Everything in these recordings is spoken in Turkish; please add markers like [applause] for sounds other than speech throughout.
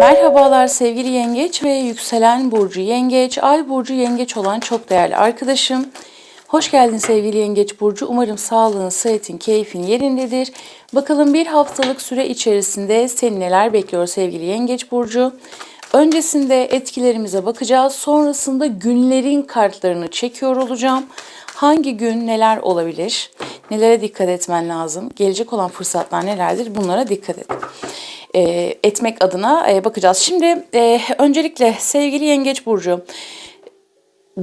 Merhabalar sevgili yengeç ve yükselen burcu yengeç, ay burcu yengeç olan çok değerli arkadaşım. Hoş geldin sevgili yengeç burcu. Umarım sağlığın, sıhhatin, keyfin yerindedir. Bakalım bir haftalık süre içerisinde seni neler bekliyor sevgili yengeç burcu. Öncesinde etkilerimize bakacağız. Sonrasında günlerin kartlarını çekiyor olacağım. Hangi gün neler olabilir? Nelere dikkat etmen lazım? Gelecek olan fırsatlar nelerdir? Bunlara dikkat et e, etmek adına e, bakacağız. Şimdi e, öncelikle sevgili Yengeç Burcu,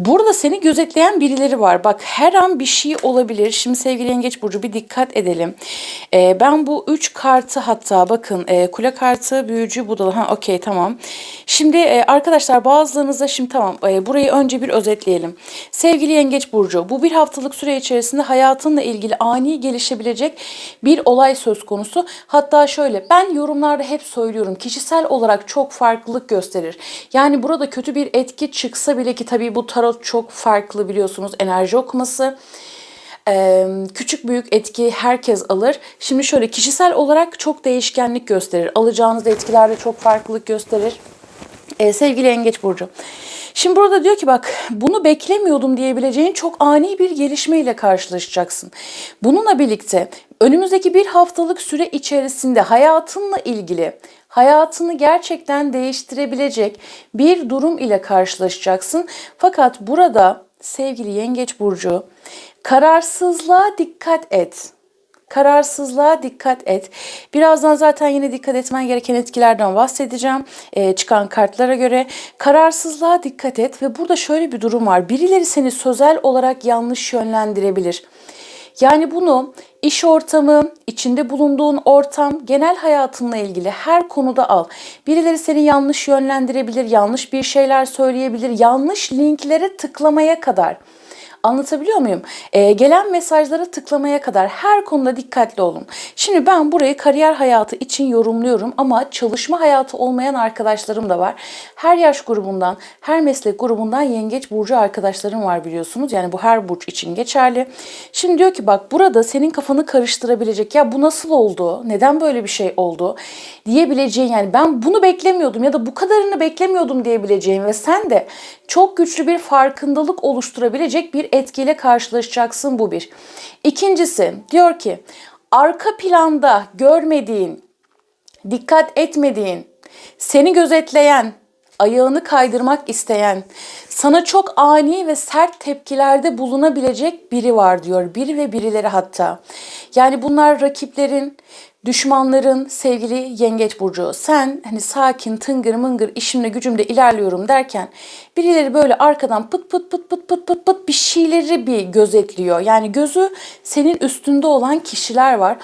Burada seni gözetleyen birileri var. Bak her an bir şey olabilir. Şimdi sevgili Yengeç Burcu bir dikkat edelim. Ee, ben bu üç kartı hatta bakın e, kule kartı, büyücü, budala. Ha okey tamam. Şimdi e, arkadaşlar bazılarınızda şimdi tamam e, burayı önce bir özetleyelim. Sevgili Yengeç Burcu bu bir haftalık süre içerisinde hayatınla ilgili ani gelişebilecek bir olay söz konusu. Hatta şöyle ben yorumlarda hep söylüyorum kişisel olarak çok farklılık gösterir. Yani burada kötü bir etki çıksa bile ki tabii bu tarot çok farklı biliyorsunuz enerji okuması. Küçük büyük etki herkes alır. Şimdi şöyle kişisel olarak çok değişkenlik gösterir. Alacağınız etkilerde çok farklılık gösterir. Ee, sevgili Yengeç Burcu. Şimdi burada diyor ki bak bunu beklemiyordum diyebileceğin çok ani bir gelişmeyle karşılaşacaksın. Bununla birlikte önümüzdeki bir haftalık süre içerisinde hayatınla ilgili hayatını gerçekten değiştirebilecek bir durum ile karşılaşacaksın. Fakat burada sevgili Yengeç Burcu kararsızlığa dikkat et. Kararsızlığa dikkat et. Birazdan zaten yine dikkat etmen gereken etkilerden bahsedeceğim. Ee, çıkan kartlara göre kararsızlığa dikkat et ve burada şöyle bir durum var. Birileri seni sözel olarak yanlış yönlendirebilir. Yani bunu iş ortamı, içinde bulunduğun ortam, genel hayatınla ilgili her konuda al. Birileri seni yanlış yönlendirebilir, yanlış bir şeyler söyleyebilir, yanlış linklere tıklamaya kadar. Anlatabiliyor muyum? Ee, gelen mesajlara tıklamaya kadar her konuda dikkatli olun. Şimdi ben burayı kariyer hayatı için yorumluyorum ama çalışma hayatı olmayan arkadaşlarım da var. Her yaş grubundan, her meslek grubundan yengeç burcu arkadaşlarım var biliyorsunuz. Yani bu her burç için geçerli. Şimdi diyor ki bak burada senin kafanı karıştırabilecek ya bu nasıl oldu? Neden böyle bir şey oldu? diyebileceğin yani ben bunu beklemiyordum ya da bu kadarını beklemiyordum diyebileceğin ve sen de çok güçlü bir farkındalık oluşturabilecek bir etkiyle karşılaşacaksın bu bir. İkincisi diyor ki arka planda görmediğin, dikkat etmediğin, seni gözetleyen, ayağını kaydırmak isteyen, sana çok ani ve sert tepkilerde bulunabilecek biri var diyor. Biri ve birileri hatta. Yani bunlar rakiplerin, düşmanların sevgili yengeç burcu. Sen hani sakin, tıngır mıngır işimle gücümle ilerliyorum derken birileri böyle arkadan pıt pıt pıt pıt pıt pıt pıt bir şeyleri bir gözetliyor. Yani gözü senin üstünde olan kişiler var.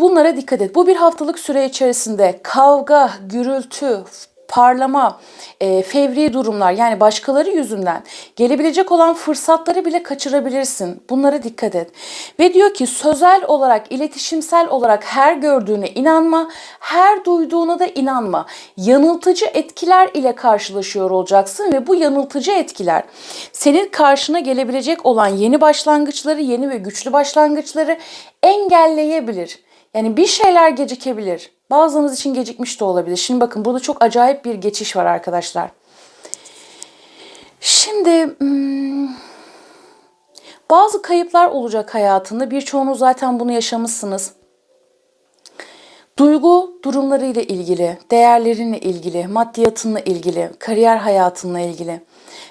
Bunlara dikkat et. Bu bir haftalık süre içerisinde kavga, gürültü, parlama, e, fevri durumlar yani başkaları yüzünden gelebilecek olan fırsatları bile kaçırabilirsin. Bunlara dikkat et. Ve diyor ki sözel olarak, iletişimsel olarak her gördüğüne inanma, her duyduğuna da inanma. Yanıltıcı etkiler ile karşılaşıyor olacaksın ve bu yanıltıcı etkiler senin karşına gelebilecek olan yeni başlangıçları, yeni ve güçlü başlangıçları engelleyebilir. Yani bir şeyler gecikebilir. Bazılarınız için gecikmiş de olabilir. Şimdi bakın burada çok acayip bir geçiş var arkadaşlar. Şimdi hmm, bazı kayıplar olacak hayatında. Birçoğunuz zaten bunu yaşamışsınız. Duygu durumlarıyla ilgili, değerlerinle ilgili, maddiyatınla ilgili, kariyer hayatınla ilgili.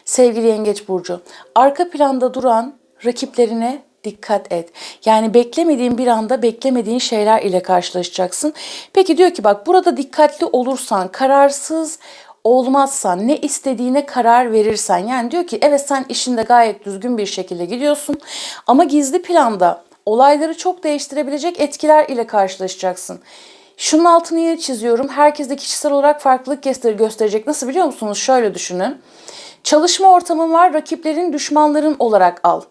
Sevgili Yengeç Burcu, arka planda duran rakiplerine dikkat et. Yani beklemediğin bir anda beklemediğin şeyler ile karşılaşacaksın. Peki diyor ki bak burada dikkatli olursan, kararsız olmazsan, ne istediğine karar verirsen yani diyor ki evet sen işinde gayet düzgün bir şekilde gidiyorsun ama gizli planda olayları çok değiştirebilecek etkiler ile karşılaşacaksın. Şunun altını yine çiziyorum. Herkes de kişisel olarak farklılık gösterecek. Nasıl biliyor musunuz? Şöyle düşünün. Çalışma ortamın var, rakiplerin, düşmanların olarak al.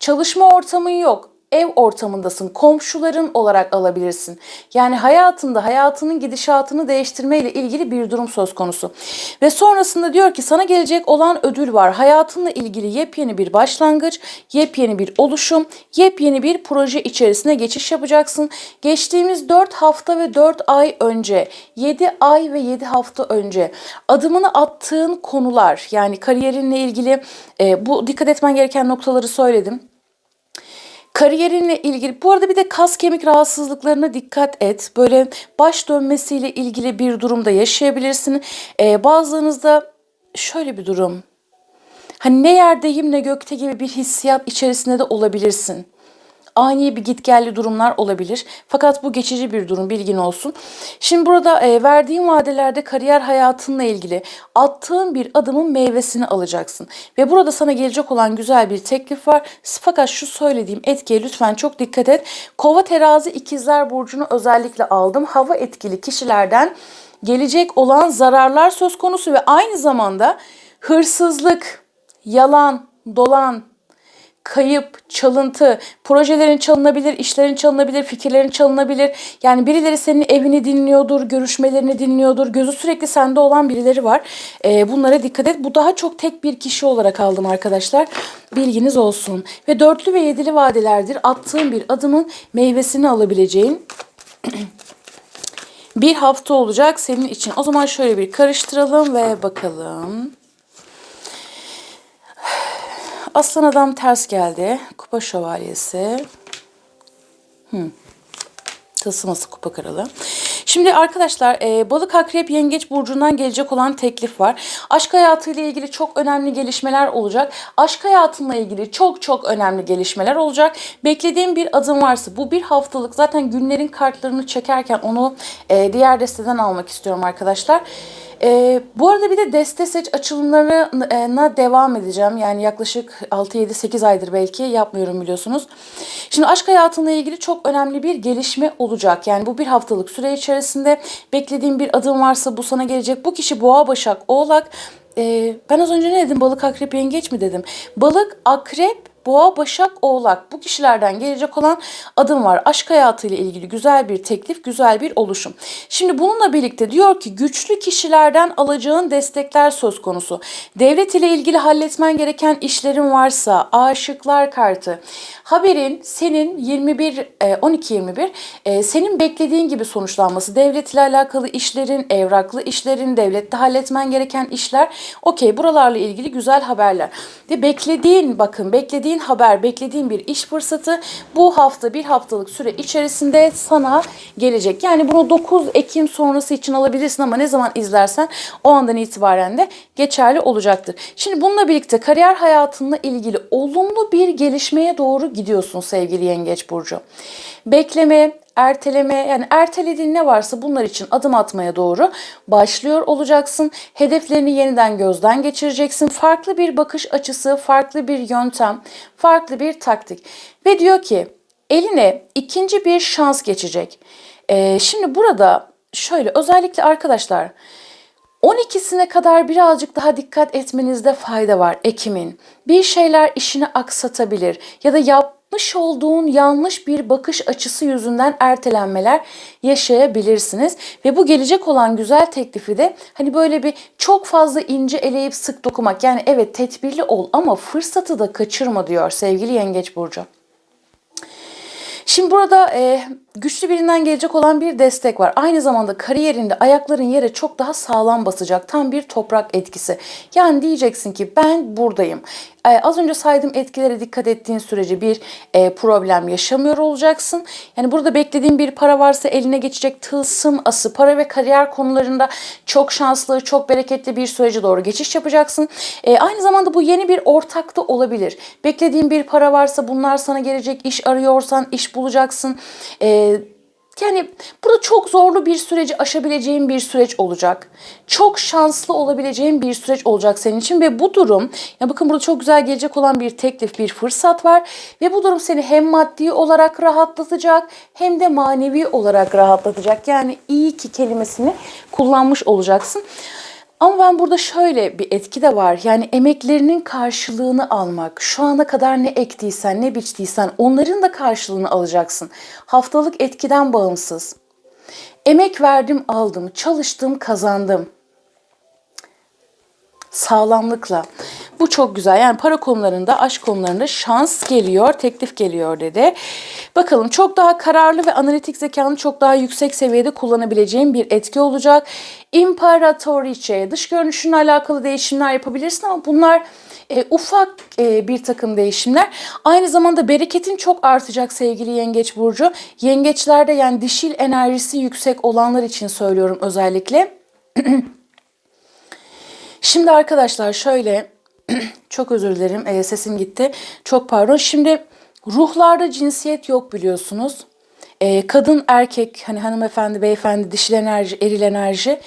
Çalışma ortamın yok. Ev ortamındasın. Komşuların olarak alabilirsin. Yani hayatında hayatının gidişatını değiştirme ile ilgili bir durum söz konusu. Ve sonrasında diyor ki sana gelecek olan ödül var. Hayatınla ilgili yepyeni bir başlangıç, yepyeni bir oluşum, yepyeni bir proje içerisine geçiş yapacaksın. Geçtiğimiz 4 hafta ve 4 ay önce, 7 ay ve 7 hafta önce adımını attığın konular yani kariyerinle ilgili e, bu dikkat etmen gereken noktaları söyledim. Kariyerinle ilgili bu arada bir de kas kemik rahatsızlıklarına dikkat et. Böyle baş dönmesiyle ilgili bir durumda yaşayabilirsin. Ee, bazılarınızda şöyle bir durum. Hani ne yerdeyim ne gökte gibi bir hissiyat içerisinde de olabilirsin ani bir gitgelli durumlar olabilir. Fakat bu geçici bir durum bilgin olsun. Şimdi burada e, verdiğim vadelerde kariyer hayatınla ilgili attığın bir adımın meyvesini alacaksın. Ve burada sana gelecek olan güzel bir teklif var. Fakat şu söylediğim etkiye lütfen çok dikkat et. Kova terazi ikizler burcunu özellikle aldım. Hava etkili kişilerden gelecek olan zararlar söz konusu ve aynı zamanda hırsızlık, yalan, dolan, kayıp, çalıntı, projelerin çalınabilir, işlerin çalınabilir, fikirlerin çalınabilir. Yani birileri senin evini dinliyordur, görüşmelerini dinliyordur. Gözü sürekli sende olan birileri var. Ee, bunlara dikkat et. Bu daha çok tek bir kişi olarak aldım arkadaşlar. Bilginiz olsun. Ve dörtlü ve yedili vadelerdir. Attığın bir adımın meyvesini alabileceğin [clears throat] bir hafta olacak senin için. O zaman şöyle bir karıştıralım ve bakalım. Aslan adam ters geldi. Kupa şövalyesi. Hmm. Tılsıması kupa kralı. Şimdi arkadaşlar e, balık akrep yengeç burcundan gelecek olan teklif var. Aşk hayatıyla ilgili çok önemli gelişmeler olacak. Aşk hayatınla ilgili çok çok önemli gelişmeler olacak. Beklediğim bir adım varsa bu bir haftalık zaten günlerin kartlarını çekerken onu e, diğer desteden almak istiyorum arkadaşlar. Ee, bu arada bir de deste seç açılımlarına devam edeceğim. Yani yaklaşık 6-7-8 aydır belki yapmıyorum biliyorsunuz. Şimdi aşk hayatınla ilgili çok önemli bir gelişme olacak. Yani bu bir haftalık süre içerisinde beklediğim bir adım varsa bu sana gelecek. Bu kişi boğa, başak, oğlak. Ee, ben az önce ne dedim? Balık, akrep, yengeç mi dedim? Balık, akrep, Boğa, Başak, Oğlak bu kişilerden gelecek olan adım var. Aşk hayatıyla ilgili güzel bir teklif, güzel bir oluşum. Şimdi bununla birlikte diyor ki güçlü kişilerden alacağın destekler söz konusu. Devlet ile ilgili halletmen gereken işlerin varsa aşıklar kartı. Haberin senin 21 12 21 senin beklediğin gibi sonuçlanması. Devlet ile alakalı işlerin, evraklı işlerin, devlette halletmen gereken işler. Okey buralarla ilgili güzel haberler. Ve beklediğin bakın beklediğin haber, beklediğin bir iş fırsatı bu hafta bir haftalık süre içerisinde sana gelecek. Yani bunu 9 Ekim sonrası için alabilirsin ama ne zaman izlersen o andan itibaren de geçerli olacaktır. Şimdi bununla birlikte kariyer hayatınla ilgili olumlu bir gelişmeye doğru gidiyorsun sevgili Yengeç Burcu. Bekleme, erteleme yani ertelediğin ne varsa bunlar için adım atmaya doğru başlıyor olacaksın. Hedeflerini yeniden gözden geçireceksin. Farklı bir bakış açısı, farklı bir yöntem, farklı bir taktik. Ve diyor ki eline ikinci bir şans geçecek. Ee, şimdi burada şöyle özellikle arkadaşlar 12'sine kadar birazcık daha dikkat etmenizde fayda var Ekim'in. Bir şeyler işini aksatabilir ya da yapmış olduğun yanlış bir bakış açısı yüzünden ertelenmeler yaşayabilirsiniz. Ve bu gelecek olan güzel teklifi de hani böyle bir çok fazla ince eleyip sık dokumak. Yani evet tedbirli ol ama fırsatı da kaçırma diyor sevgili Yengeç Burcu. Şimdi burada e, güçlü birinden gelecek olan bir destek var. Aynı zamanda kariyerinde ayakların yere çok daha sağlam basacak. Tam bir toprak etkisi. Yani diyeceksin ki ben buradayım. Ee, az önce saydığım etkilere dikkat ettiğin sürece bir e, problem yaşamıyor olacaksın. Yani burada beklediğin bir para varsa eline geçecek tılsım ası para ve kariyer konularında çok şanslı, çok bereketli bir sürece doğru geçiş yapacaksın. E, aynı zamanda bu yeni bir ortak da olabilir. Beklediğin bir para varsa bunlar sana gelecek. iş arıyorsan iş bulacaksın. E, yani burada çok zorlu bir süreci aşabileceğin bir süreç olacak. Çok şanslı olabileceğin bir süreç olacak senin için ve bu durum ya bakın burada çok güzel gelecek olan bir teklif, bir fırsat var ve bu durum seni hem maddi olarak rahatlatacak hem de manevi olarak rahatlatacak. Yani iyi ki kelimesini kullanmış olacaksın. Ama ben burada şöyle bir etki de var. Yani emeklerinin karşılığını almak. Şu ana kadar ne ektiysen, ne biçtiysen onların da karşılığını alacaksın. Haftalık etkiden bağımsız. Emek verdim, aldım, çalıştım, kazandım sağlamlıkla. Bu çok güzel. Yani para konularında, aşk konularında şans geliyor, teklif geliyor dedi. Bakalım çok daha kararlı ve analitik zekanı çok daha yüksek seviyede kullanabileceğin bir etki olacak. İmparatoriçe, dış görünüşünle alakalı değişimler yapabilirsin ama bunlar e, ufak e, bir takım değişimler. Aynı zamanda bereketin çok artacak sevgili Yengeç Burcu. Yengeçlerde yani dişil enerjisi yüksek olanlar için söylüyorum özellikle. [clears throat] Şimdi arkadaşlar şöyle [clears throat] çok özür dilerim e, sesim gitti. Çok pardon. Şimdi ruhlarda cinsiyet yok biliyorsunuz. E, kadın erkek hani hanımefendi beyefendi dişil enerji eril enerji.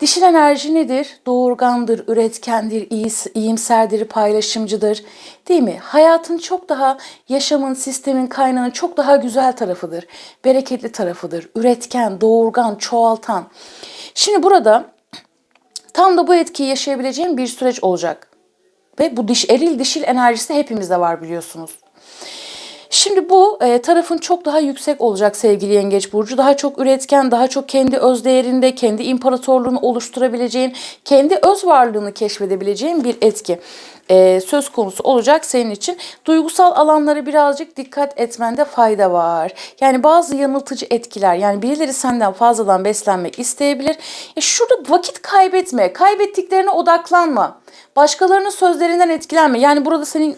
Dişil enerji nedir? Doğurgandır, üretkendir, iyi, iyimserdir, paylaşımcıdır. Değil mi? Hayatın çok daha yaşamın, sistemin, kaynağının çok daha güzel tarafıdır. Bereketli tarafıdır. Üretken, doğurgan, çoğaltan. Şimdi burada Tam da bu etkiyi yaşayabileceğim bir süreç olacak. Ve bu diş eril dişil enerjisi hepimizde var biliyorsunuz. Şimdi bu e, tarafın çok daha yüksek olacak sevgili Yengeç Burcu. Daha çok üretken, daha çok kendi öz değerinde, kendi imparatorluğunu oluşturabileceğin, kendi öz varlığını keşfedebileceğin bir etki e, söz konusu olacak senin için. Duygusal alanlara birazcık dikkat etmende fayda var. Yani bazı yanıltıcı etkiler yani birileri senden fazladan beslenmek isteyebilir. E şurada vakit kaybetme, kaybettiklerine odaklanma. Başkalarının sözlerinden etkilenme. Yani burada senin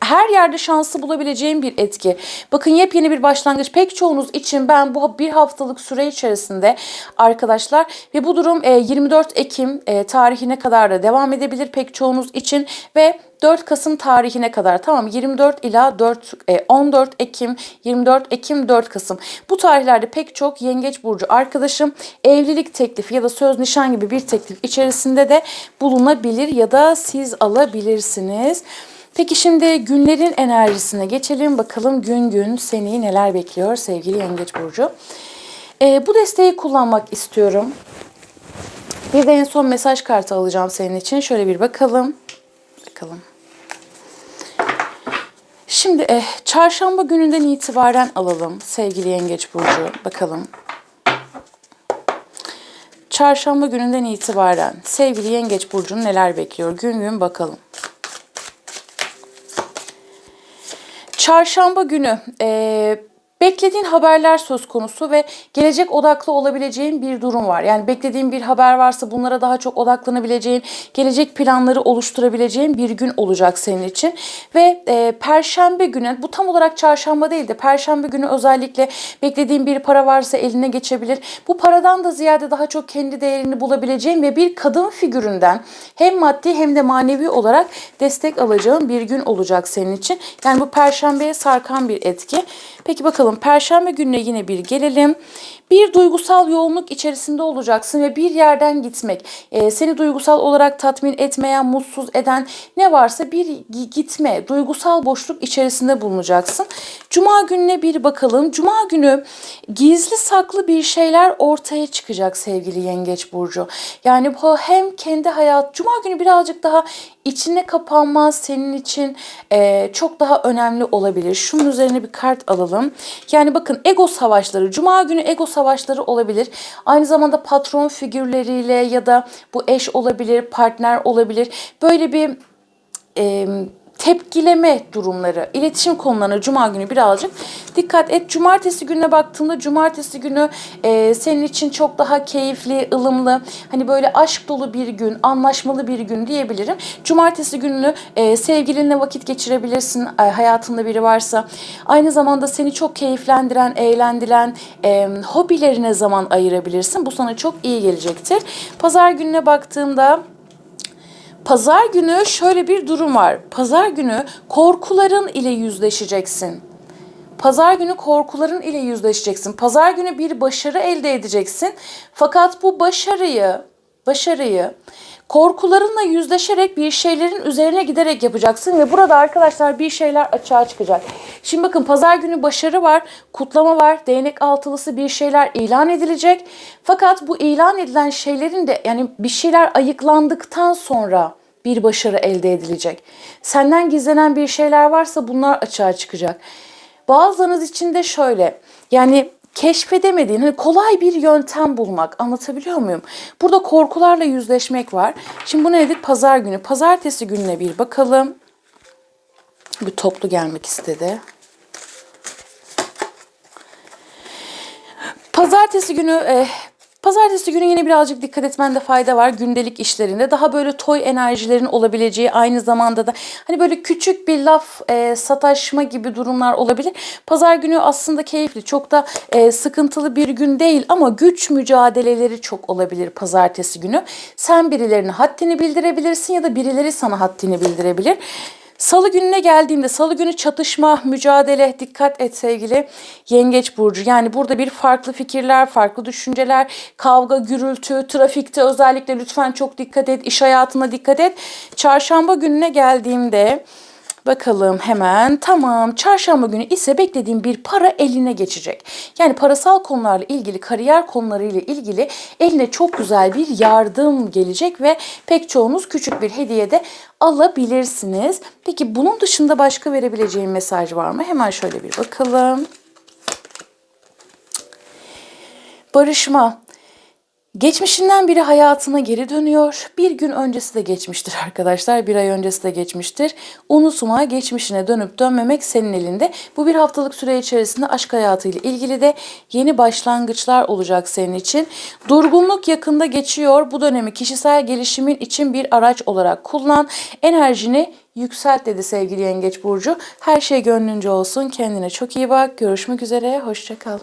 her yerde şansı bulabileceğin bir etki. Bakın yepyeni bir başlangıç. Pek çoğunuz için ben bu bir haftalık süre içerisinde arkadaşlar ve bu durum 24 Ekim e, tarihine kadar da devam edebilir pek çoğunuz için ve 4 Kasım tarihine kadar tamam 24 ila 4 14 Ekim 24 Ekim 4 Kasım bu tarihlerde pek çok yengeç burcu arkadaşım evlilik teklifi ya da söz nişan gibi bir teklif içerisinde de bulunabilir ya da siz alabilirsiniz. Peki şimdi günlerin enerjisine geçelim bakalım gün gün seni neler bekliyor sevgili yengeç burcu. Ee, bu desteği kullanmak istiyorum. Bir de en son mesaj kartı alacağım senin için. Şöyle bir bakalım. Bakalım. Şimdi eh, çarşamba gününden itibaren alalım sevgili Yengeç Burcu. Bakalım. Çarşamba gününden itibaren sevgili Yengeç Burcu'nu neler bekliyor? Gün gün bakalım. Çarşamba günü e, Beklediğin haberler söz konusu ve gelecek odaklı olabileceğin bir durum var. Yani beklediğin bir haber varsa bunlara daha çok odaklanabileceğin, gelecek planları oluşturabileceğin bir gün olacak senin için. Ve e, perşembe günü, bu tam olarak çarşamba değil de perşembe günü özellikle beklediğin bir para varsa eline geçebilir. Bu paradan da ziyade daha çok kendi değerini bulabileceğin ve bir kadın figüründen hem maddi hem de manevi olarak destek alacağın bir gün olacak senin için. Yani bu perşembeye sarkan bir etki. Peki bakalım perşembe gününe yine bir gelelim. Bir duygusal yoğunluk içerisinde olacaksın ve bir yerden gitmek, e, seni duygusal olarak tatmin etmeyen, mutsuz eden ne varsa bir gitme, duygusal boşluk içerisinde bulunacaksın. Cuma gününe bir bakalım. Cuma günü gizli saklı bir şeyler ortaya çıkacak sevgili Yengeç Burcu. Yani bu hem kendi hayat, Cuma günü birazcık daha içine kapanma senin için e, çok daha önemli olabilir. Şunun üzerine bir kart alalım. Yani bakın ego savaşları, Cuma günü ego savaşları olabilir. Aynı zamanda patron figürleriyle ya da bu eş olabilir, partner olabilir. Böyle bir e, tepkileme durumları, iletişim konularına cuma günü birazcık dikkat et. Cumartesi gününe baktığında cumartesi günü e, senin için çok daha keyifli, ılımlı, hani böyle aşk dolu bir gün, anlaşmalı bir gün diyebilirim. Cumartesi gününü e, sevgilinle vakit geçirebilirsin e, hayatında biri varsa. Aynı zamanda seni çok keyiflendiren, eğlendiren e, hobilerine zaman ayırabilirsin. Bu sana çok iyi gelecektir. Pazar gününe baktığımda Pazar günü şöyle bir durum var. Pazar günü korkuların ile yüzleşeceksin. Pazar günü korkuların ile yüzleşeceksin. Pazar günü bir başarı elde edeceksin. Fakat bu başarıyı, başarıyı Korkularınla yüzleşerek bir şeylerin üzerine giderek yapacaksın ve burada arkadaşlar bir şeyler açığa çıkacak. Şimdi bakın pazar günü başarı var, kutlama var, değnek altılısı bir şeyler ilan edilecek. Fakat bu ilan edilen şeylerin de yani bir şeyler ayıklandıktan sonra bir başarı elde edilecek. Senden gizlenen bir şeyler varsa bunlar açığa çıkacak. Bazılarınız için de şöyle yani keşfedemediğin hani kolay bir yöntem bulmak anlatabiliyor muyum? Burada korkularla yüzleşmek var. Şimdi bu nedir? Pazar günü. Pazartesi gününe bir bakalım. Bir toplu gelmek istedi. Pazartesi günü e, Pazartesi günü yine birazcık dikkat etmende fayda var gündelik işlerinde. Daha böyle toy enerjilerin olabileceği aynı zamanda da hani böyle küçük bir laf e, sataşma gibi durumlar olabilir. Pazar günü aslında keyifli çok da e, sıkıntılı bir gün değil ama güç mücadeleleri çok olabilir pazartesi günü. Sen birilerine haddini bildirebilirsin ya da birileri sana haddini bildirebilir. Salı gününe geldiğimde salı günü çatışma, mücadele, dikkat et sevgili yengeç burcu. Yani burada bir farklı fikirler, farklı düşünceler, kavga, gürültü, trafikte özellikle lütfen çok dikkat et, iş hayatına dikkat et. Çarşamba gününe geldiğimde Bakalım hemen tamam çarşamba günü ise beklediğim bir para eline geçecek. Yani parasal konularla ilgili kariyer konularıyla ilgili eline çok güzel bir yardım gelecek ve pek çoğunuz küçük bir hediye de alabilirsiniz. Peki bunun dışında başka verebileceğim mesaj var mı? Hemen şöyle bir bakalım. Barışma. Geçmişinden biri hayatına geri dönüyor. Bir gün öncesi de geçmiştir arkadaşlar. Bir ay öncesi de geçmiştir. Unutma geçmişine dönüp dönmemek senin elinde. Bu bir haftalık süre içerisinde aşk hayatıyla ilgili de yeni başlangıçlar olacak senin için. Durgunluk yakında geçiyor. Bu dönemi kişisel gelişimin için bir araç olarak kullan. Enerjini yükselt dedi sevgili Yengeç Burcu. Her şey gönlünce olsun. Kendine çok iyi bak. Görüşmek üzere. Hoşçakal.